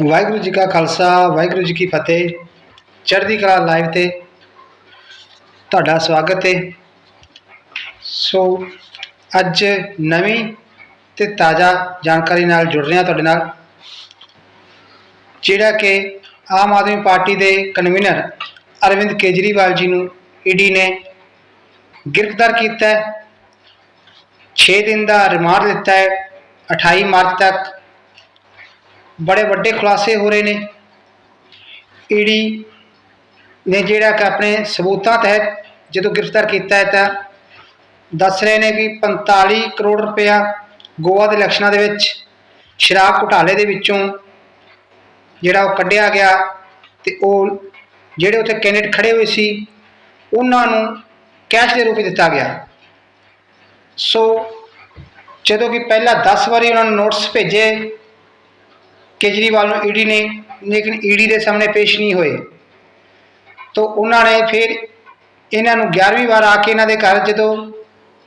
ਵਾਹਿਗੁਰੂ ਜੀ ਕਾ ਖਾਲਸਾ, ਵਾਹਿਗੁਰੂ ਜੀ ਕੀ ਫਤਿਹ। ਚੜ੍ਹਦੀ ਕਲਾ ਲਾਈਵ ਤੇ ਤੁਹਾਡਾ ਸਵਾਗਤ ਹੈ। ਸੋ ਅੱਜ ਨਵੀਂ ਤੇ ਤਾਜ਼ਾ ਜਾਣਕਾਰੀ ਨਾਲ ਜੁੜ ਰਹੇ ਹਾਂ ਤੁਹਾਡੇ ਨਾਲ, ਜਿਹੜਾ ਕਿ ਆਮ ਆਦਮੀ ਪਾਰਟੀ ਦੇ ਕਨਵੀਨਰ ਅਰਵਿੰਦ ਕੇਜਰੀਵਾਲ ਜੀ ਨੂੰ ਈਡੀ ਨੇ ਗ੍ਰਿਫਤਾਰ ਕੀਤਾ ਹੈ। 6 ਦਿਨ ਦਾ ਰਿਮਾਂਡ ਦਿੱਤਾ ਹੈ 28 ਮਾਰਚ ਤੱਕ ਬੜੇ ਵੱਡੇ ਖੁਲਾਸੇ ਹੋ ਰਹੇ ਨੇ। ਈਡੀ ਨੇ ਜਿਹੜਾ ਕਿ ਆਪਣੇ ਸਬੂਤਾਂ ਤਹਿਤ ਜਦੋਂ ਗ੍ਰਿਫਤਾਰ ਕੀਤਾ ਹੈ ਤਾਂ ਦੱਸ ਰਹੇ ਨੇ ਕਿ 45 ਕਰੋੜ ਰੁਪਇਆ ਗੋਆ ਦੇ ਇਲੈਕਸ਼ਨਾਂ ਦੇ ਵਿੱਚ ਸ਼ਰਾਬ ਘੁਟਾਲੇ ਦੇ ਵਿੱਚੋਂ ਜਿਹੜਾ ਉਹ ਕੱਢਿਆ ਗਿਆ ਤੇ ਉਹ ਜਿਹੜੇ ਉੱਥੇ ਕੈਂਡੀਡੇਟ ਖੜੇ ਹੋਏ ਸੀ, ਉਹਨਾਂ ਨੂੰ ਕੈਸ਼ ਦੇ ਰੂਪ ਵਿੱਚ ਦਿੱਤਾ ਗਿਆ। ਸੋ ਜਦੋਂ ਕਿ ਪਹਿਲਾਂ 10 ਵਾਰੀ ਉਹਨਾਂ ਨੂੰ ਨੋਟਿਸ ਭੇਜੇ ਕੇਜਰੀਵਾਲ ਨੂੰ ਈਡੀ ਨੇ, ਲੇਕਿਨ ਈਡੀ ਦੇ ਸਾਹਮਣੇ ਪੇਸ਼ ਨਹੀਂ ਹੋਏ। ਤਾਂ ਉਹਨਾਂ ਨੇ ਫਿਰ ਇਹਨਾਂ ਨੂੰ 11ਵੀਂ ਵਾਰ ਆ ਕੇ ਇਹਨਾਂ ਦੇ ਘਰ ਜਦੋਂ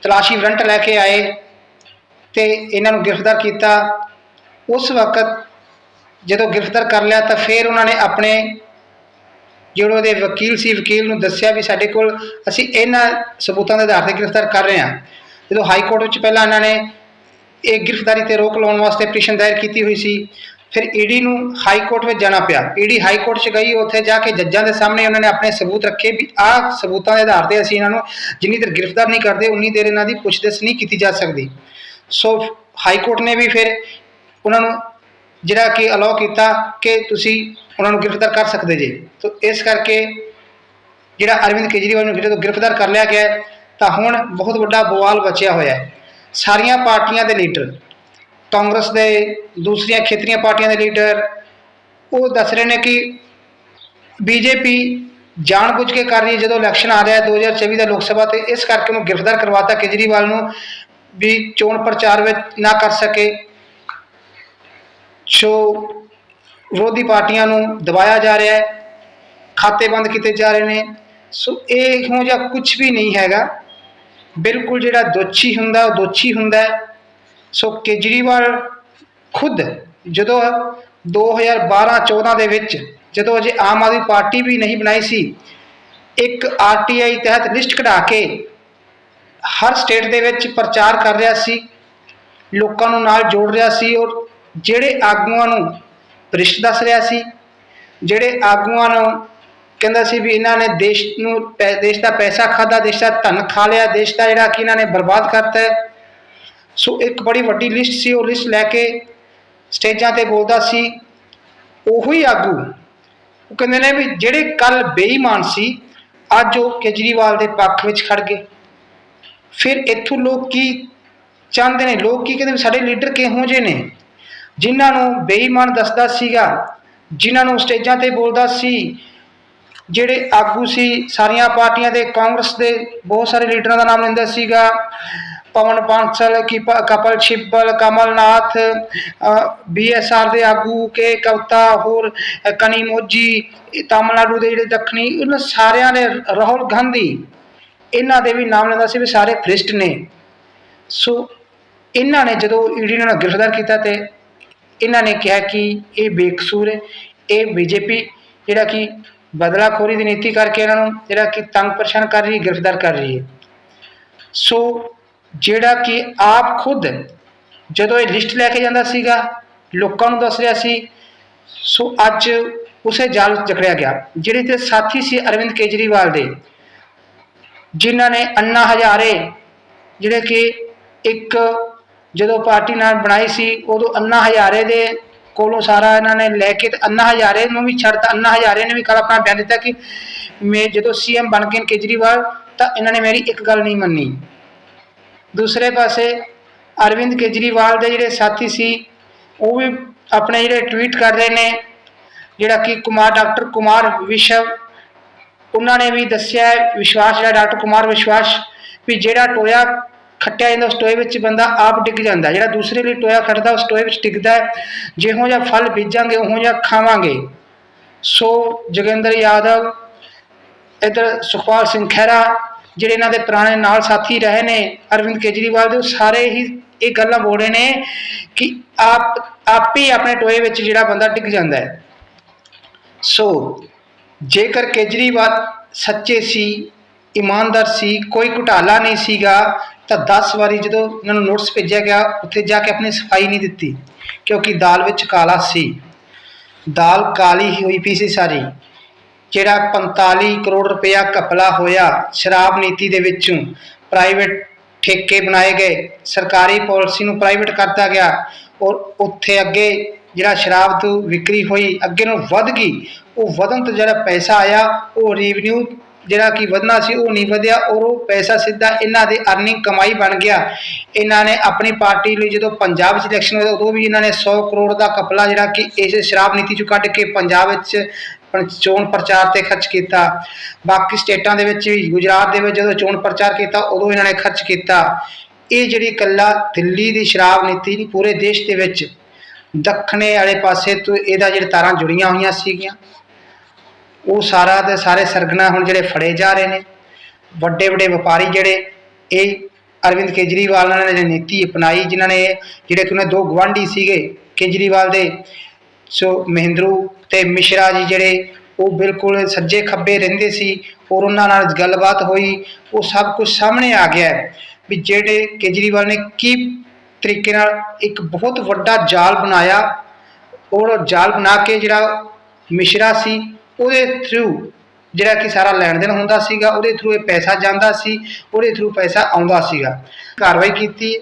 ਤਲਾਸ਼ੀ ਵਾਰੰਟ ਲੈ ਕੇ ਆਏ ਤੇ ਇਹਨਾਂ ਨੂੰ ਗ੍ਰਿਫਤਾਰ ਕੀਤਾ, ਉਸ ਵਕਤ ਜਦੋਂ ਗ੍ਰਿਫਤਾਰ ਕਰ ਲਿਆ ਤਾਂ ਫਿਰ ਉਹਨਾਂ ਨੇ ਆਪਣੇ ਜਿਹੜੇ ਉਹਦੇ ਵਕੀਲ ਸੀ, ਵਕੀਲ ਨੂੰ ਦੱਸਿਆ ਵੀ ਸਾਡੇ ਕੋਲ ਅਸੀਂ ਇਹਨਾਂ ਸਬੂਤਾਂ ਦੇ ਆਧਾਰ ਤੇ ਗ੍ਰਿਫਤਾਰ ਕਰ ਰਹੇ ਹਾਂ। ਜਦੋਂ ਹਾਈ ਕੋਰਟ ਵਿੱਚ ਪਹਿਲਾਂ ਇਹਨਾਂ ਨੇ ਇਹ ਗ੍ਰਿਫਤਾਰੀ ਤੇ ਰੋਕ ਲਾਉਣ ਵਾਸਤੇ ਪਟੀਸ਼ਨ ਦਾਇਰ ਕੀਤੀ ਹੋਈ ਸੀ ਫਿਰ ਈਡੀ ਨੂੰ ਹਾਈ ਕੋਰਟ ਵਿੱਚ ਜਾਣਾ ਪਿਆ। ਈਡੀ ਹਾਈ ਕੋਰਟ 'ਚ ਗਈ, ਉੱਥੇ ਜਾ ਕੇ ਜੱਜਾਂ ਦੇ ਸਾਹਮਣੇ ਉਹਨਾਂ ਨੇ ਆਪਣੇ ਸਬੂਤ ਰੱਖੇ ਵੀ ਆਹ ਸਬੂਤਾਂ ਦੇ ਆਧਾਰ ਤੇ ਅਸੀਂ ਇਹਨਾਂ ਨੂੰ ਜਿੰਨੀ ਦੇਰ ਗ੍ਰਿਫਤਾਰ ਨਹੀਂ ਕਰਦੇ, ਉਨੀ ਦੇਰ ਇਹਨਾਂ ਦੀ ਪੁੱਛਗਿੱਛ ਨਹੀਂ ਕੀਤੀ ਜਾ ਸਕਦੀ। ਸੋ ਹਾਈ ਕੋਰਟ ਨੇ ਵੀ ਫਿਰ ਉਹਨਾਂ ਨੂੰ ਜਿਹੜਾ ਕਿ ਅਲਾਉ ਕੀਤਾ ਕਿ ਤੁਸੀਂ ਉਹਨਾਂ ਨੂੰ ਗ੍ਰਿਫਤਾਰ ਕਰ ਸਕਦੇ ਜੇ। ਤਾਂ ਇਸ ਕਰਕੇ ਜਿਹੜਾ ਅਰਵਿੰਦ ਕੇਜਰੀਵਾਲ ਨੂੰ ਜਦੋਂ ਗ੍ਰਿਫਤਾਰ ਕਰ ਲਿਆ ਗਿਆ ਤਾਂ ਹੁਣ ਬਹੁਤ ਵੱਡਾ ਬਵਾਲ ਬਚਿਆ ਹੋਇਆ ਹੈ। ਸਾਰੀਆਂ ਪਾਰਟੀਆਂ ਦੇ ਲੀਡਰ ਕਾਂਗਰਸ ਦੇ ਦੂਸਰੀਆਂ ਖੇਤਰੀਆਂ ਪਾਰਟੀਆਂ ਦੇ ਲੀਡਰ, ਉਹ ਦੱਸ ਰਹੇ ਨੇ ਕਿ ਬੀਜੇਪੀ ਜਾਣਬੁੱਝ ਕੇ ਕਰ ਰਹੀ ਹੈ। ਜਦੋਂ ਇਲੈਕਸ਼ਨ ਆ ਰਿਹਾ ਹੈ 2024 ਦਾ ਲੋਕ ਸਭਾ, ਤੇ ਇਸ ਕਰਕੇ ਉਹਨੂੰ ਗ੍ਰਿਫਤਾਰ ਕਰਵਾਤਾ। ਕੇਜਰੀਵਾਲ ਨੂੰ ਵੀ ਚੋਣ ਪ੍ਰਚਾਰ ਵਿੱਚ ਨਾ ਕਰ ਸਕੇ। ਸੋ ਵਿਰੋਧੀ ਪਾਰਟੀਆਂ ਨੂੰ ਦਬਾਇਆ ਜਾ ਰਿਹਾ ਹੈ। ਖਾਤੇ ਬੰਦ ਕੀਤੇ ਜਾ ਰਹੇ ਨੇ। ਸੋ ਇਹ ਇਹੋ ਜਿਹਾ ਕੁਝ ਵੀ ਨਹੀਂ ਹੈਗਾ। ਬਿਲਕੁਲ ਜਿਹੜਾ ਦੋਸ਼ੀ ਹੁੰਦਾ, ਉਹ ਦੋਸ਼ੀ ਹੁੰਦਾ ਹੈ। ਸੋ ਕੇਜਰੀਵਾਲ ਖੁਦ ਜਦੋਂ 2012-14 ਦੇ ਵਿੱਚ ਜਦੋਂ ਅਜੇ ਆਮ ਆਦਮੀ ਪਾਰਟੀ ਵੀ ਨਹੀਂ ਬਣਾਈ ਸੀ, ਇੱਕ ਆਰਟੀਆਈ ਤਹਿਤ ਲਿਸਟ ਕਢਾ ਕੇ ਹਰ ਸਟੇਟ ਦੇ ਵਿੱਚ ਪ੍ਰਚਾਰ ਕਰ ਰਿਹਾ ਸੀ, ਲੋਕਾਂ ਨੂੰ ਨਾਲ ਜੋੜ ਰਿਹਾ ਸੀ ਔਰ ਜਿਹੜੇ ਆਗੂਆਂ ਨੂੰ ਭ੍ਰਿਸ਼ਟ ਦੱਸ ਰਿਹਾ ਸੀ, ਜਿਹੜੇ ਆਗੂਆਂ ਨੂੰ ਕਹਿੰਦਾ ਸੀ ਵੀ ਇਹਨਾਂ ਨੇ ਦੇਸ਼ ਨੂੰ ਪੈ- ਦੇਸ਼ ਦਾ ਪੈਸਾ ਖਾਦਾ ਦੇਸ਼ ਦਾ ਧਨ ਖਾ ਲਿਆ, ਦੇਸ਼ ਦਾ ਜਿਹੜਾ ਕਿ ਇਹਨਾਂ ਨੇ ਬਰਬਾਦ ਕਰਤਾ ਹੈ ਸੋ ਇੱਕ ਬੜੀ ਵੱਡੀ ਲਿਸਟ ਸੀ, ਉਹ ਲਿਸਟ ਲੈ ਕੇ ਸਟੇਜਾਂ ਤੇ ਬੋਲਦਾ ਸੀ, ਉਹੀ ਆਗੂ। ਉਹ ਕਹਿੰਦੇ ਨੇ ਵੀ ਜਿਹੜੇ ਕੱਲ ਬੇਈਮਾਨ ਸੀ, ਅੱਜ ਉਹ ਕੇਜਰੀਵਾਲ ਦੇ ਪੱਖ ਵਿੱਚ ਖੜ ਗਏ। ਫਿਰ ਇੱਥੋਂ ਲੋਕ ਕੀ ਚਾਹੁੰਦੇ ਨੇ? ਲੋਕ ਕੀ ਕਹਿੰਦੇ ਵੀ ਸਾਡੇ ਲੀਡਰ ਕਿਹੋ ਜਿਹੇ ਨੇ? ਜਿਨ੍ਹਾਂ ਨੂੰ ਬੇਈਮਾਨ ਦੱਸਦਾ ਸੀਗਾ, ਜਿਨ੍ਹਾਂ ਨੂੰ ਸਟੇਜਾਂ ਤੇ ਬੋਲਦਾ ਸੀ ਜਿਹੜੇ ਆਗੂ ਸੀ, ਸਾਰੀਆਂ ਪਾਰਟੀਆਂ ਦੇ ਕਾਂਗਰਸ ਦੇ ਬਹੁਤ ਸਾਰੇ ਲੀਡਰਾਂ ਦਾ ਨਾਮ ਲੈਂਦਾ ਸੀਗਾ। ਪਵਨ ਬਾਂਸਲ ਕੀ ਕਪਲ ਛਿੱਬਲ ਕਮਲਨਾਥ ਬੀਐਸਆਰ ਦੇ ਆਗੂ, ਕੇ ਕਵਤਾ, ਹੋਰ ਕਨੀ ਮੋਜੀ ਤਾਮਿਲਨਾਡੂ ਦੇ ਜਿਹੜੇ ਦੱਖਣੀ ਉਹਨਾਂ ਸਾਰਿਆਂ ਨੇ ਰਾਹੁਲ ਗਾਂਧੀ, ਇਹਨਾਂ ਦੇ ਵੀ ਨਾਮ ਲੈਂਦਾ ਸੀ ਵੀ ਸਾਰੇ ਫਰਿਸਟ ਨੇ। ਸੋ, ਇਹਨਾਂ ਨੇ ਜਦੋਂ ਈਡੀ ਨੇ ਗ੍ਰਿਫਤਾਰ ਕੀਤਾ ਤੇ ਇਹਨਾਂ ਨੇ ਕਿਹਾ ਕਿ ਇਹ ਬੇਕਸੂਰ ਹੈ, ਇਹ ਬੀਜੇਪੀ ਜਿਹੜਾ ਕਿ ਬਦਲਾਖੋਰੀ ਦੀ ਨੀਤੀ ਕਰਕੇ ਇਹਨਾਂ ਨੂੰ ਜਿਹੜਾ ਕਿ ਤੰਗ ਪਰੇਸ਼ਾਨ ਕਰ ਰਹੀ ਹੈ ਗ੍ਰਿਫਤਾਰ ਕਰ ਰਹੀ ਹੈ। ਸੋ ਜਿਹੜਾ ਕਿ ਆਪ ਖੁਦ ਜਦੋਂ ਇਹ ਲਿਸਟ ਲੈ ਕੇ ਜਾਂਦਾ ਸੀਗਾ, ਲੋਕਾਂ ਨੂੰ ਦੱਸ ਰਿਹਾ ਸੀ, ਸੋ ਅੱਜ ਉਸੇ ਜਾਲ ਵਿੱਚ ਜਕੜਿਆ ਗਿਆ। ਜਿਹੜੇ ਤੇ ਸਾਥੀ ਸੀ ਅਰਵਿੰਦ ਕੇਜਰੀਵਾਲ ਦੇ, ਜਿਨ੍ਹਾਂ ਨੇ ਅੰਨਾ ਹਜ਼ਾਰੇ, ਜਿਹੜੇ ਕਿ ਇੱਕ ਜਦੋਂ ਪਾਰਟੀ ਨਾਲ ਬਣਾਈ ਸੀ, ਉਦੋਂ ਅੰਨਾ ਹਜ਼ਾਰੇ ਦੇ ਕੋਲੋਂ ਸਾਰਾ ਇਹਨਾਂ ਨੇ ਲੈ ਕੇ ਤੇ ਅੰਨਾ ਹਜ਼ਾਰੇ ਨੂੰ ਵੀ ਛੱਡਤਾ ਅੰਨਾ ਹਜ਼ਾਰੇ ਨੇ ਵੀ ਕੱਲ ਆਪਣਾ ਬਿਆਨ ਦਿੱਤਾ ਕਿ ਮੈਂ ਜਦੋਂ ਸੀਐਮ ਬਣ ਗਏ ਕੇਜਰੀਵਾਲ, ਤਾਂ ਇਹਨਾਂ ਨੇ ਮੇਰੀ ਇੱਕ ਗੱਲ ਨਹੀਂ ਮੰਨੀ। ਦੂਸਰੇ ਪਾਸੇ ਅਰਵਿੰਦ ਕੇਜਰੀਵਾਲ ਦੇ ਜਿਹੜੇ ਸਾਥੀ ਸੀ, ਉਹ ਵੀ ਆਪਣੇ ਜਿਹੜੇ ਟਵੀਟ ਕਰ ਰਹੇ ਨੇ, ਜਿਹੜਾ ਕਿ ਕੁਮਾਰ, ਡਾਕਟਰ ਕੁਮਾਰ ਵਿਸ਼ਵ, ਉਹਨਾਂ ਨੇ ਵੀ ਦੱਸਿਆ ਵਿਸ਼ਵਾਸ ਜਿਹੜਾ ਡਾਕਟਰ ਕੁਮਾਰ ਵਿਸ਼ਵਾਸ ਵੀ ਜਿਹੜਾ ਟੋਇਆ ਖੱਟਿਆ ਜਾਂਦਾ, ਉਸ ਟੋਏ ਵਿੱਚ ਬੰਦਾ ਆਪ ਡਿੱਗ ਜਾਂਦਾ। ਜਿਹੜਾ ਦੂਸਰੇ ਲਈ ਟੋਇਆ ਖੱਟਦਾ ਉਸ ਟੋਏ ਵਿੱਚ ਡਿੱਗਦਾ ਹੈ। ਜਿਹੋ ਜਿਹਾ ਫਲ ਬੀਜਾਂਗੇ, ਉਹੋ ਜਿਹਾ ਖਾਵਾਂਗੇ। ਸੋ ਜੋਗਿੰਦਰ ਯਾਦਵ, ਇੱਧਰ ਸੁਖਪਾਲ ਸਿੰਘ ਖਹਿਰਾ, ਜਿਹੜੇ ਇਹਨਾਂ ਦੇ ਪੁਰਾਣੇ ਨਾਲ ਸਾਥੀ ਰਹੇ ਨੇ, ਅਰਵਿੰਦ ਕੇਜਰੀਵਾਲ ਦੇ, ਉਹ ਸਾਰੇ ਹੀ ਇਹ ਗੱਲਾਂ ਬੋਲ ਰਹੇ ਨੇ ਕਿ ਆਪ ਆਪ ਹੀ ਆਪਣੇ ਟੋਏ ਵਿੱਚ ਜਿਹੜਾ ਬੰਦਾ ਡਿੱਗ ਜਾਂਦਾ ਹੈ। ਸੋ ਜੇਕਰ ਕੇਜਰੀਵਾਲ ਸੱਚੇ ਸੀ, ਇਮਾਨਦਾਰ ਸੀ, ਕੋਈ ਘੁਟਾਲਾ ਨਹੀਂ ਸੀਗਾ ਤਾਂ 10 ਵਾਰੀ ਜਦੋਂ ਇਹਨਾਂ ਨੂੰ ਨੋਟਿਸ ਭੇਜਿਆ ਗਿਆ, ਉੱਥੇ ਜਾ ਕੇ ਆਪਣੀ ਸਫ਼ਾਈ ਨਹੀਂ ਦਿੱਤੀ, ਕਿਉਂਕਿ ਦਾਲ ਵਿੱਚ ਕਾਲਾ ਸੀ। ਦਾਲ ਕਾਲੀ ਹੋਈ ਪਈ ਸੀ ਸਾਰੀ। ਜਿਹੜਾ 45 ਕਰੋੜ ਰੁਪਇਆ ਘਪਲਾ ਹੋਇਆ ਸ਼ਰਾਬ ਨੀਤੀ ਦੇ ਵਿੱਚੋਂ ਪ੍ਰਾਈਵੇਟ ਠੇਕੇ ਬਣਾਏ ਗਏ, ਸਰਕਾਰੀ ਪਾਲਿਸੀ ਨੂੰ ਪ੍ਰਾਈਵੇਟ ਕਰਤਾ ਗਿਆ ਔਰ ਉੱਥੇ ਅੱਗੇ ਜਿਹੜਾ ਸ਼ਰਾਬ ਤੋਂ ਵਿਕਰੀ ਹੋਈ, ਅੱਗੇ ਨੂੰ ਵੱਧ ਗਈ, ਉਹ ਵਧਣ ਤੋਂ ਜਿਹੜਾ ਪੈਸਾ ਆਇਆ, ਉਹ ਰੈਵਨਿਊ ਜਿਹੜਾ ਕਿ ਵਧਣਾ ਸੀ ਉਹ ਨਹੀਂ ਵਧਿਆ ਔਰ ਉਹ ਪੈਸਾ ਸਿੱਧਾ ਇਹਨਾਂ ਦੇ ਅਰਨਿੰਗ ਕਮਾਈ ਬਣ ਗਿਆ। ਇਹਨਾਂ ਨੇ ਆਪਣੀ ਪਾਰਟੀ ਲਈ ਜਦੋਂ ਪੰਜਾਬ 'ਚ ਇਲੈਕਸ਼ਨ ਹੋਇਆ, ਉਦੋਂ ਵੀ ਇਹਨਾਂ ਨੇ 100 ਕਰੋੜ ਦਾ ਕਪਲਾ ਜਿਹੜਾ ਕਿ ਇਸ ਸ਼ਰਾਬ ਨੀਤੀ 'ਚੋਂ ਕੱਢ ਕੇ ਪੰਜਾਬ ਵਿੱਚ ਆਪਣਾ ਚੋਣ ਪ੍ਰਚਾਰ ਤੇ ਖਰਚ ਕੀਤਾ। ਬਾਕੀ ਸਟੇਟਾਂ ਦੇ ਵਿੱਚ ਵੀ, ਗੁਜਰਾਤ ਦੇ ਵਿੱਚ ਜਦੋਂ ਚੋਣ ਪ੍ਰਚਾਰ ਕੀਤਾ, ਉਦੋਂ ਇਹਨਾਂ ਨੇ ਖਰਚ ਕੀਤਾ। ਇਹ ਜਿਹੜੀ ਇਕੱਲਾ ਦਿੱਲੀ ਦੀ ਸ਼ਰਾਬ ਨੀਤੀ ਨਹੀਂ, ਪੂਰੇ ਦੇਸ਼ ਦੇ ਵਿੱਚ। ਦੱਖਣੇ ਵਾਲੇ ਪਾਸੇ ਤੋਂ ਇਹਦਾ ਜਿਹੜੇ ਤਾਰਾਂ ਜੁੜੀਆਂ ਹੋਈਆਂ ਸੀਗੀਆਂ। ਉਹ ਸਾਰਾ ਦੇ ਸਾਰੇ ਸਰਗਣਾ ਹੁਣ ਜਿਹੜੇ ਫੜੇ ਜਾ ਰਹੇ ਨੇ। ਵੱਡੇ ਵੱਡੇ ਵਪਾਰੀ ਜਿਹੜੇ, ਇਹ ਅਰਵਿੰਦ ਕੇਜਰੀਵਾਲ ਨੇ ਨੀਤੀ ਅਪਣਾਈ ਜਿਨ੍ਹਾਂ ਨੇ, ਜਿਹੜੇ ਕਿ ਉਹਨਾਂ ਦੋ ਗਵਾਂਢੀ ਸੀਗੇ ਕੇਜਰੀਵਾਲ ਦੇ, ਸੋ ਮਹਿੰਦਰੂ ਤੇ ਮਿਸ਼ਰਾ ਜੀ ਜਿਹੜੇ, ਉਹ ਬਿਲਕੁਲ ਸੱਜੇ ਖੱਬੇ ਰਹਿੰਦੇ ਸੀ ਔਰ ਉਹਨਾਂ ਨਾਲ ਗੱਲਬਾਤ ਹੋਈ, ਉਹ ਸਭ ਕੁਝ ਸਾਹਮਣੇ ਆ ਗਿਆ ਵੀ ਜਿਹੜੇ ਕੇਜਰੀਵਾਲ ਨੇ ਕੀ ਤਰੀਕੇ ਨਾਲ ਇੱਕ ਬਹੁਤ ਵੱਡਾ ਜਾਲ ਬਣਾਇਆ। ਔਰ ਜਾਲ ਬਣਾ ਕੇ ਜਿਹੜਾ ਮਿਸ਼ਰਾ ਸੀ ਉਹਦੇ ਥਰੂ ਜਿਹੜਾ ਕਿ ਸਾਰਾ ਲੈਣ ਦੇਣ ਹੁੰਦਾ ਸੀਗਾ, ਉਹਦੇ ਥਰੂ ਇਹ ਪੈਸਾ ਜਾਂਦਾ ਸੀ, ਉਹਦੇ ਥਰੂ ਪੈਸਾ ਆਉਂਦਾ ਸੀਗਾ। ਕਾਰਵਾਈ ਕੀਤੀ।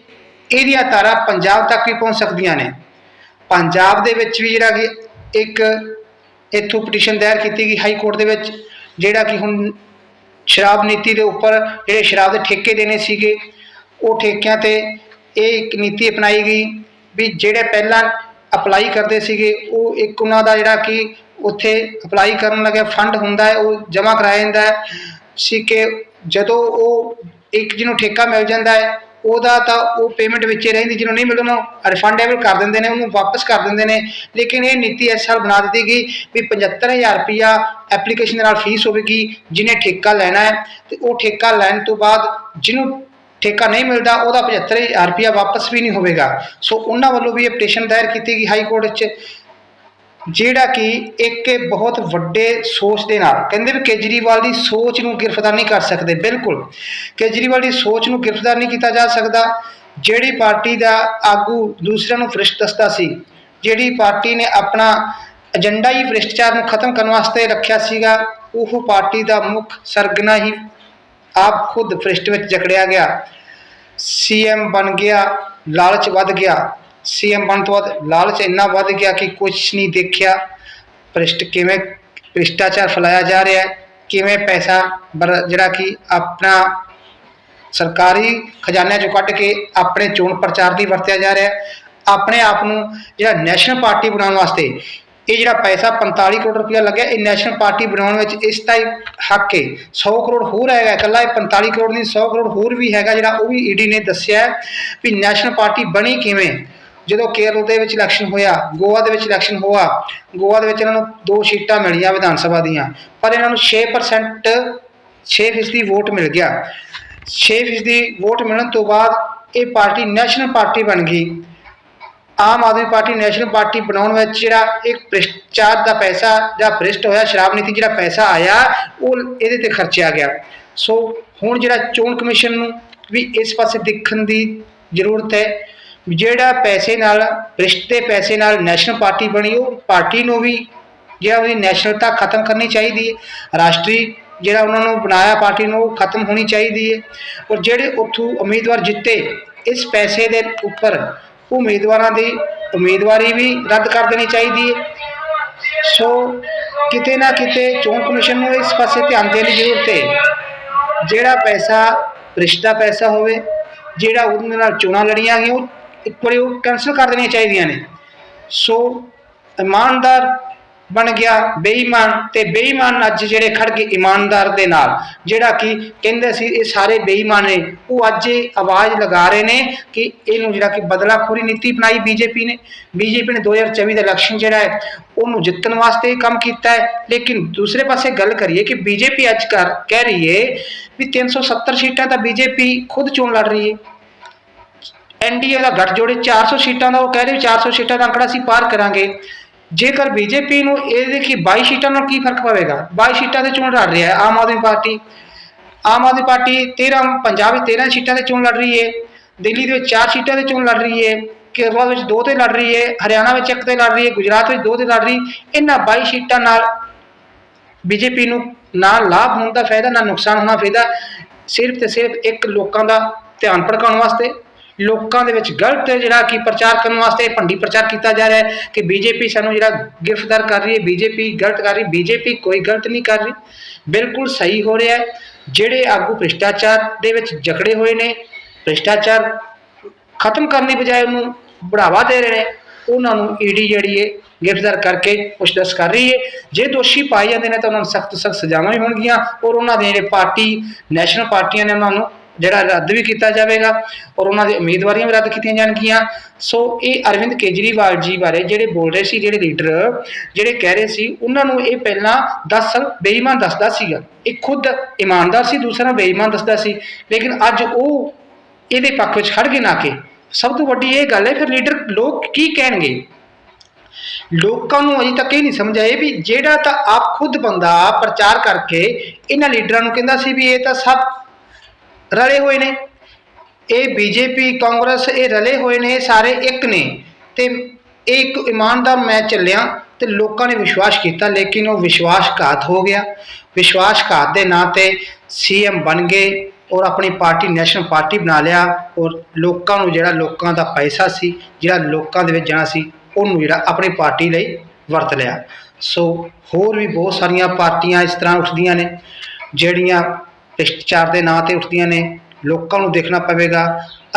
ਇਹਦੀਆਂ ਤਾਰਾਂ ਪੰਜਾਬ ਤੱਕ ਵੀ ਪਹੁੰਚ ਸਕਦੀਆਂ ਨੇ। ਪੰਜਾਬ ਦੇ ਵਿੱਚ ਵੀ ਜਿਹੜਾ ਕਿ ਇੱਕ ਇੱਥੋਂ ਪਟੀਸ਼ਨ ਦਾਇਰ ਕੀਤੀ ਗਈ ਹਾਈ ਕੋਰਟ ਦੇ ਵਿੱਚ, ਜਿਹੜਾ ਕਿ ਹੁਣ ਸ਼ਰਾਬ ਨੀਤੀ ਦੇ ਉੱਪਰ ਜਿਹੜੇ ਸ਼ਰਾਬ ਦੇ ਠੇਕੇ ਦੇਣੇ ਸੀਗੇ, ਉਹ ਠੇਕਿਆਂ ਤੇ ਇਹ ਇੱਕ ਨੀਤੀ ਅਪਣਾਈ ਗਈ ਵੀ ਜਿਹੜੇ ਪਹਿਲਾਂ ਅਪਲਾਈ ਕਰਦੇ ਸੀਗੇ, ਉਹ ਇੱਕ ਉਹਨਾਂ ਦਾ ਜਿਹੜਾ ਕਿ ਉੱਥੇ ਅਪਲਾਈ ਕਰਨ ਲੱਗਿਆ, ਫੰਡ ਹੁੰਦਾ ਹੈ, ਉਹ ਜਮ੍ਹਾਂ ਕਰਾਇਆ ਜਾਂਦਾ ਹੈ। ਸੀ ਕਿ ਜਦੋਂ ਉਹ ਇੱਕ ਜਿਹਨੂੰ ਠੇਕਾ ਮਿਲ ਜਾਂਦਾ ਹੈ, ਉਹਦਾ ਤਾਂ ਉਹ ਪੇਮੈਂਟ ਵਿੱਚ ਹੀ ਰਹਿੰਦੀ, ਜਿਹਨੂੰ ਨਹੀਂ ਮਿਲਦਾ ਉਹਨੂੰ ਰਿਫੰਡੇਬਲ ਕਰ ਦਿੰਦੇ ਨੇ, ਉਹਨੂੰ ਵਾਪਸ ਕਰ ਦਿੰਦੇ ਨੇ। ਲੇਕਿਨ ਇਹ ਨੀਤੀ ਇਸ ਸਾਲ ਬਣਾ ਦਿੱਤੀ ਗਈ ਵੀ 75000 ਰੁਪਇਆ ਐਪਲੀਕੇਸ਼ਨ ਦੇ ਨਾਲ ਫੀਸ ਹੋਵੇਗੀ, ਜਿਹਨੇ ਠੇਕਾ ਲੈਣਾ ਹੈ। ਤੇ ਉਹ ਠੇਕਾ ਲੈਣ ਤੋਂ ਬਾਅਦ ਜਿਹਨੂੰ ਠੇਕਾ ਨਹੀਂ ਮਿਲਦਾ, ਉਹਦਾ 75000 ਰੁਪਇਆ ਵਾਪਸ ਵੀ ਨਹੀਂ ਹੋਵੇਗਾ। ਸੋ ਉਹਨਾਂ ਵੱਲੋਂ ਵੀ ਇਹ ਪਟੀਸ਼ਨ ਦਾਇਰ ਕੀਤੀ ਗਈ ਹਾਈ ਕੋਰਟ 'ਚ। ਜਿਹੜਾ ਕਿ ਇੱਕ ਬਹੁਤ ਵੱਡੇ ਸੋਚ ਦੇ ਨਾਲ, ਕਹਿੰਦੇ ਵੀ ਕੇਜਰੀਵਾਲ ਦੀ ਸੋਚ ਨੂੰ ਗ੍ਰਿਫਤਾਰ ਨਹੀਂ ਕਰ ਸਕਦੇ, ਬਿਲਕੁਲ। ਕੇਜਰੀਵਾਲ ਦੀ ਸੋਚ ਨੂੰ ਗ੍ਰਿਫਤਾਰ ਨਹੀਂ ਕੀਤਾ ਜਾ ਸਕਦਾ। ਜਿਹੜੀ ਪਾਰਟੀ ਦਾ ਆਗੂ ਦੂਸਰਿਆਂ ਨੂੰ ਭ੍ਰਿਸ਼ਟ ਦੱਸਦਾ ਸੀ, ਜਿਹੜੀ ਪਾਰਟੀ ਨੇ ਆਪਣਾ ਏਜੰਡਾ ਹੀ ਭ੍ਰਿਸ਼ਟਾਚਾਰ ਨੂੰ ਖਤਮ ਕਰਨ ਵਾਸਤੇ ਰੱਖਿਆ ਸੀਗਾ, ਉਹ ਪਾਰਟੀ ਦਾ ਮੁੱਖ ਸਰਗਨਾ ਹੀ ਆਪ ਖੁਦ ਭ੍ਰਿਸ਼ਟ ਵਿੱਚ ਜਕੜਿਆ ਗਿਆ। ਸੀਐਮ ਬਣ ਗਿਆ, ਲਾਲਚ ਵੱਧ ਗਿਆ। ਸੀਐਮ ਬਣਨ ਤੋਂ ਬਾਅਦ ਲਾਲਚ ਇੰਨਾ ਵੱਧ ਗਿਆ ਕਿ ਕੁਝ ਨਹੀਂ ਦੇਖਿਆ। ਭ੍ਰਿਸ਼ਟ ਕਿਵੇਂ ਭ੍ਰਿਸ਼ਟਾਚਾਰ ਫੈਲਾਇਆ ਜਾ ਰਿਹਾ ਹੈ, ਕਿਵੇਂ ਪੈਸਾ ਬਰ- ਜਿਹੜਾ ਕਿ ਆਪਣਾ ਸਰਕਾਰੀ ਖਜ਼ਾਨਿਆਂ ਚੋਂ ਕੱਢ ਕੇ ਆਪਣੇ ਚੋਣ ਪ੍ਰਚਾਰ ਲਈ ਵਰਤਿਆ ਜਾ ਰਿਹਾ ਹੈ। ਆਪਣੇ ਆਪ ਨੂੰ ਜਿਹੜਾ ਨੈਸ਼ਨਲ ਪਾਰਟੀ ਬਣਾਉਣ ਵਾਸਤੇ ਇਹ ਜਿਹੜਾ ਪੈਸਾ 45 ਕਰੋੜ ਰੁਪਇਆ ਲੱਗਿਆ, ਇਹ ਨੈਸ਼ਨਲ ਪਾਰਟੀ ਬਣਾਉਣ ਵਿੱਚ ਇਸ ਦਾ ਹੀ ਹੱਕ ਹੈ 100 ਕਰੋੜ ਹੋਰ ਹੈਗਾ, ਇਕੱਲਾ ਇਹ 45 ਕਰੋੜ ਨਹੀਂ 100 ਕਰੋੜ ਹੋਰ ਵੀ ਹੈਗਾ ਜਿਹੜਾ ਉਹ ਵੀ ਈਡੀ ਨੇ ਦੱਸਿਆ ਵੀ ਨੈਸ਼ਨਲ ਪਾਰਟੀ ਬਣੀ ਕਿਵੇਂ। ਜਦੋਂ ਕੇਰਲ ਦੇ ਵਿੱਚ ਇਲੈਕਸ਼ਨ ਹੋਇਆ, ਗੋਆ ਦੇ ਵਿੱਚ ਇਲੈਕਸ਼ਨ ਹੋਇਆ ਗੋਆ ਦੇ ਵਿੱਚ ਇਹਨਾਂ ਨੂੰ ਦੋ ਸੀਟਾਂ ਮਿਲੀਆਂ ਵਿਧਾਨ ਸਭਾ ਦੀਆਂ, ਪਰ ਇਹਨਾਂ ਨੂੰ 6% 6% ਵੋਟ ਮਿਲ ਗਿਆ। 6% ਵੋਟ ਮਿਲਣ ਤੋਂ ਬਾਅਦ ਇਹ ਪਾਰਟੀ ਨੈਸ਼ਨਲ ਪਾਰਟੀ ਬਣ ਗਈ। Aam Aadmi party national party ਬਣਾਉਣ ਵਿੱਚ ਜਿਹੜਾ ਇੱਕ ਭ੍ਰਿਸ਼ਟਾਚਾਰ ਦਾ ਪੈਸਾ ਜਾਂ ਭ੍ਰਿਸ਼ਟ ਹੋਇਆ, ਸ਼ਰਾਬ ਨੀਤੀ ਜਿਹੜਾ ਪੈਸਾ ਆਇਆ, ਉਹ ਇਹਦੇ ਤੇ ਖਰਚਿਆ ਗਿਆ। ਸੋ ਹੁਣ ਜਿਹੜਾ ਚੋਣ ਕਮਿਸ਼ਨ ਨੂੰ ਵੀ ਇਸ ਪਾਸੇ ਦੇਖਣ ਦੀ ਜ਼ਰੂਰਤ ਹੈ ਜਿਹੜਾ ਪੈਸੇ ਨਾਲ, ਰਿਸ਼ਤੇ ਪੈਸੇ ਨਾਲ ਨੈਸ਼ਨਲ ਪਾਰਟੀ ਬਣੀ, ਉਹ ਪਾਰਟੀ ਨੂੰ ਵੀ ਜਿਹੜਾ ਉਹਦੀ ਨੈਸ਼ਨਲਤਾ ਖਤਮ ਕਰਨੀ ਚਾਹੀਦੀ ਹੈ। ਰਾਸ਼ਟਰੀ ਜਿਹੜਾ ਉਹਨਾਂ ਨੂੰ ਬਣਾਇਆ ਪਾਰਟੀ ਨੂੰ, ਉਹ ਖਤਮ ਹੋਣੀ ਚਾਹੀਦੀ ਹੈ। ਔਰ ਜਿਹੜੇ ਉੱਥੋਂ ਉਮੀਦਵਾਰ ਜਿੱਤੇ, ਇਸ ਪੈਸੇ ਦੇ ਉੱਪਰ ਉਮੀਦਵਾਰਾਂ ਦੀ ਉਮੀਦਵਾਰੀ ਵੀ ਰੱਦ ਕਰ ਦੇਣੀ ਚਾਹੀਦੀ ਹੈ। ਸੋ ਕਿਤੇ ਨਾ ਕਿਤੇ ਚੋਣ ਕਮਿਸ਼ਨ ਨੂੰ ਇਸ ਪਾਸੇ ਧਿਆਨ ਦੇਣ ਦੀ ਜ਼ਰੂਰਤ ਹੈ। ਜਿਹੜਾ ਪੈਸਾ, ਰਿਸ਼ਤਾ ਪੈਸਾ ਹੋਵੇ, ਜਿਹੜਾ ਉਹਦੇ ਨਾਲ ਚੋਣਾਂ ਲੜੀਆਂ ਗਈਆਂ, ਉਹ ਇੱਕ ਵਾਰੀ ਉਹ ਕੈਂਸਲ ਕਰ ਦੇਣੀਆਂ ਚਾਹੀਦੀਆਂ ਨੇ। ਸੋ ਇਮਾਨਦਾਰ ਬਣ ਗਿਆ, ਬੇਈਮਾਨ ਤੇ ਬੇਈਮਾਨ ਅੱਜ ਜਿਹੜੇ ਖੜ ਗਏ ਇਮਾਨਦਾਰ ਦੇ ਨਾਲ। ਜਿਹੜਾ ਕਿ ਕਹਿੰਦੇ ਸੀ, ਇਹ ਸਾਰੇ ਬੇਈਮਾਨ ਨੇ, ਉਹ ਅੱਜ ਇਹ ਆਵਾਜ਼ ਲਗਾ ਰਹੇ ਨੇ ਕਿ ਇਹਨੂੰ ਜਿਹੜਾ ਕਿ ਬਦਲਾਖੋਰੀ ਨੀਤੀ ਅਪਣਾਈ ਬੀਜੇਪੀ ਨੇ। ਬੀਜੇਪੀ ਨੇ 2024 ਦਾ ਇਲੈਕਸ਼ਨ ਜਿਹੜਾ ਹੈ, ਉਹਨੂੰ ਜਿੱਤਣ ਵਾਸਤੇ ਕੰਮ ਕੀਤਾ ਹੈ। ਲੇਕਿਨ ਦੂਸਰੇ ਪਾਸੇ ਗੱਲ ਕਰੀਏ ਕਿ ਬੀਜੇਪੀ ਅੱਜ ਕਰ ਕਹਿ ਰਹੀ ਹੈ ਵੀ 370 ਸੀਟਾਂ ਤਾਂ ਬੀਜੇਪੀ ਖੁਦ ਚੋਣ ਲੜ ਰਹੀ ਹੈ। ਐਨਡੀਏ ਦਾ ਗੱਠਜੋੜ 400 ਸੀਟਾਂ ਦਾ, ਉਹ ਕਹਿ ਰਹੇ ਵੀ 400 ਸੀਟਾਂ ਦਾ ਅੰਕੜਾ ਅਸੀਂ ਪਾਰ ਕਰਾਂਗੇ। ਜੇਕਰ ਬੀਜੇਪੀ ਨੂੰ ਇਹਦੇ ਕੀ 22 ਸੀਟਾਂ ਨਾਲ ਕੀ ਫ਼ਰਕ ਪਵੇਗਾ? 22 ਸੀਟਾਂ ਤੇ ਚੋਣ ਲੜ ਰਿਹਾ ਹੈ, ਆਮ ਆਦਮੀ ਪਾਰਟੀ। ਆਮ ਆਦਮੀ ਪਾਰਟੀ 13 ਪੰਜਾਬ ਵਿੱਚ 13 ਸੀਟਾਂ ਤੇ ਚੋਣ ਲੜ ਰਹੀ ਹੈ। ਦਿੱਲੀ ਦੇ ਵਿੱਚ 4 ਸੀਟਾਂ ਤੇ ਚੋਣ ਲੜ ਰਹੀ ਹੈ। ਕੇਰਲਾ ਵਿੱਚ 2 ਤੇ ਲੜ ਰਹੀ ਹੈ। ਹਰਿਆਣਾ ਵਿੱਚ 1 ਤੇ ਲੜ ਰਹੀ ਹੈ। ਗੁਜਰਾਤ ਵਿੱਚ 2 ਤੇ ਲੜ ਰਹੀ। ਇਹਨਾਂ 22 ਸੀਟਾਂ ਨਾਲ ਬੀਜੇਪੀ ਨੂੰ ਨਾ ਲਾਭ ਹੋਣ ਦਾ ਫਾਇਦਾ, ਨਾ ਨੁਕਸਾਨ ਹੋਣਾ ਫਾਇਦਾ। ਸਿਰਫ ਤੇ ਸਿਰਫ ਇੱਕ ਲੋਕਾਂ ਦਾ ਧਿਆਨ ਭੜਕਾਉਣ ਵਾਸਤੇ ਲੋਕਾਂ ਦੇ ਵਿੱਚ ਗਲਤ ਜਿਹੜਾ ਕਿ ਪ੍ਰਚਾਰ ਕਰਨ ਵਾਸਤੇ ਭੰਡੀ ਪ੍ਰਚਾਰ ਕੀਤਾ ਜਾ ਰਿਹਾ ਹੈ ਕਿ ਬੀਜੇਪੀ ਸਾਨੂੰ ਜਿਹੜਾ ਗ੍ਰਿਫਤਾਰ ਕਰ ਰਹੀ ਹੈ, ਬੀਜੇਪੀ ਗਲਤ ਕਰ ਰਹੀ, ਬੀਜੇਪੀ ਕੋਈ ਗਲਤ ਨਹੀਂ ਕਰ ਰਹੀ। ਬਿਲਕੁਲ ਸਹੀ ਹੋ ਰਿਹਾ ਹੈ। ਜਿਹੜੇ ਆਗੂ ਭ੍ਰਿਸ਼ਟਾਚਾਰ ਦੇ ਵਿੱਚ ਜਕੜੇ ਹੋਏ ਨੇ, ਭ੍ਰਿਸ਼ਟਾਚਾਰ ਖਤਮ ਕਰਨ ਦੀ ਬਜਾਏ ਉਹਨੂੰ ਬੜਾਵਾ ਦੇ ਰਹੇ ਨੇ, ਉਹਨਾਂ ਨੂੰ ਈਡੀ ਜਿਹੜੀ ਹੈ ਗ੍ਰਿਫਤਾਰ ਕਰਕੇ ਪੁੱਛਦਛ ਕਰ ਰਹੀ ਹੈ। ਜੇ ਦੋਸ਼ੀ ਪਾਏ ਜਾਂਦੇ ਨੇ ਤਾਂ ਉਹਨਾਂ ਨੂੰ ਸਖਤ ਸਖਤ ਸਜ਼ਾਵਾਂ ਵੀ ਹੋਣਗੀਆਂ ਔਰ ਉਹਨਾਂ ਦੇ ਜਿਹੜੇ ਪਾਰਟੀ, ਨੈਸ਼ਨਲ ਪਾਰਟੀਆਂ ਨੇ ਉਹਨਾਂ ਨੂੰ ਜਿਹੜਾ ਰੱਦ ਵੀ ਕੀਤਾ ਜਾਵੇਗਾ ਔਰ ਉਹਨਾਂ ਦੇ ਉਮੀਦਵਾਰੀਆਂ ਵੀ ਰੱਦ ਕੀਤੀਆਂ ਜਾਣਗੀਆਂ। ਸੋ ਇਹ ਅਰਵਿੰਦ ਕੇਜਰੀਵਾਲ ਜੀ ਬਾਰੇ ਜਿਹੜੇ ਬੋਲ ਰਹੇ ਸੀ, ਜਿਹੜੇ ਲੀਡਰ, ਜਿਹੜੇ ਕਹਿ ਰਹੇ ਸੀ, ਉਹਨਾਂ ਨੂੰ ਇਹ ਪਹਿਲਾਂ 10 ਸਾਲ ਬੇਈਮਾਨ ਦੱਸਦਾ ਸੀਗਾ। ਇਹ ਖੁਦ ਇਮਾਨਦਾਰ ਸੀ, ਦੂਸਰਾ ਬੇਈਮਾਨ ਦੱਸਦਾ ਸੀ। ਲੇਕਿਨ ਅੱਜ ਉਹ ਇਹਦੇ ਪੱਖ ਵਿੱਚ ਖੜ ਗਏ ਨਾ ਕਿ ਸਭ ਤੋਂ ਵੱਡੀ ਇਹ ਗੱਲ ਹੈ, ਫਿਰ ਲੀਡਰ ਲੋਕ ਕੀ ਕਹਿਣਗੇ? ਲੋਕਾਂ ਨੂੰ ਅਜੇ ਤੱਕ ਇਹ ਨਹੀਂ ਸਮਝ ਆਏ ਵੀ ਜਿਹੜਾ ਤਾਂ ਆਪ ਖੁਦ ਬੰਦਾ ਪ੍ਰਚਾਰ ਕਰਕੇ ਇਹਨਾਂ ਲੀਡਰਾਂ ਨੂੰ ਕਹਿੰਦਾ ਸੀ ਵੀ ਇਹ ਤਾਂ ਸਭ ਰਲੇ ਹੋਏ ਨੇ। ਇਹ ਬੀਜੇਪੀ ਕਾਂਗਰਸ ਇਹ ਰਲੇ ਹੋਏ ਨੇ, ਇਹ ਸਾਰੇ ਇੱਕ ਨੇ। ਤੇ ਇਹ ਇੱਕ ਇਮਾਨਦਾਰ ਮੈਂ ਚੱਲਿਆ ਤੇ ਲੋਕਾਂ ਨੇ ਵਿਸ਼ਵਾਸ ਕੀਤਾ, ਲੇਕਿਨ ਉਹ ਵਿਸ਼ਵਾਸਘਾਤ ਹੋ ਗਿਆ। ਵਿਸ਼ਵਾਸਘਾਤ ਦੇ ਨਾਂ ਤੇ ਸੀਐਮ ਬਣ ਗਏ ਔਰ ਆਪਣੀ ਪਾਰਟੀ, ਨੈਸ਼ਨਲ ਪਾਰਟੀ ਬਣਾ ਲਿਆ ਔਰ ਲੋਕਾਂ ਨੂੰ ਜਿਹੜਾ ਲੋਕਾਂ ਦਾ ਪੈਸਾ ਸੀ, ਜਿਹੜਾ ਲੋਕਾਂ ਦੇ ਵਿੱਚ ਜਾਣਾ ਸੀ, ਉਹਨੂੰ ਜਿਹੜਾ ਆਪਣੀ ਪਾਰਟੀ ਲਈ ਵਰਤ ਲਿਆ। ਸੋ ਹੋਰ ਵੀ ਬਹੁਤ ਸਾਰੀਆਂ ਪਾਰਟੀਆਂ ਇਸ ਤਰ੍ਹਾਂ ਉੱਠਦੀਆਂ ਨੇ, ਜਿਹੜੀਆਂ ਭ੍ਰਿਸ਼ਟਾਚਾਰ ਦੇ ਨਾਂ ਤੇ ਉੱਠਦੀਆਂ ਨੇ, ਲੋਕਾਂ ਨੂੰ ਦੇਖਣਾ ਪਵੇਗਾ,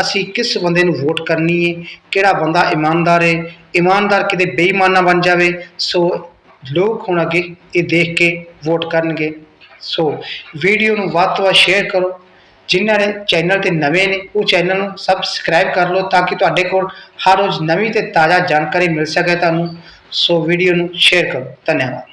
ਅਸੀਂ ਕਿਸ ਬੰਦੇ ਨੂੰ ਵੋਟ ਕਰਨੀ ਹੈ ਕਿਹੜਾ ਬੰਦਾ ਇਮਾਨਦਾਰ ਹੈ ਇਮਾਨਦਾਰ ਕਿਤੇ ਬੇਈਮਾਨ ਨਾ ਬਣ ਜਾਵੇ, ਸੋ ਲੋਕ ਹੁਣ ਅੱਗੇ ਇਹ ਦੇਖ ਕੇ ਵੋਟ ਕਰਨਗੇ। ਸੋ ਵੀਡੀਓ ਨੂੰ ਵੱਧ ਤੋਂ ਵੱਧ ਸ਼ੇਅਰ ਕਰੋ, ਜਿਨ੍ਹਾਂ ਨੇ ਚੈਨਲ ਤੇ ਨਵੇਂ ਨੇ, ਉਹ ਚੈਨਲ ਨੂੰ ਸਬਸਕ੍ਰਾਈਬ ਕਰ ਲਓ ਤਾਂ ਕਿ ਤੁਹਾਡੇ ਕੋਲ ਹਰ ਰੋਜ਼ ਨਵੀਂ ਤੇ ਤਾਜ਼ਾ ਜਾਣਕਾਰੀ ਮਿਲ ਸਕੇ ਤੁਹਾਨੂੰ। ਸੋ ਵੀਡੀਓ ਨੂੰ ਸ਼ੇਅਰ ਕਰੋ। ਧੰਨਵਾਦ।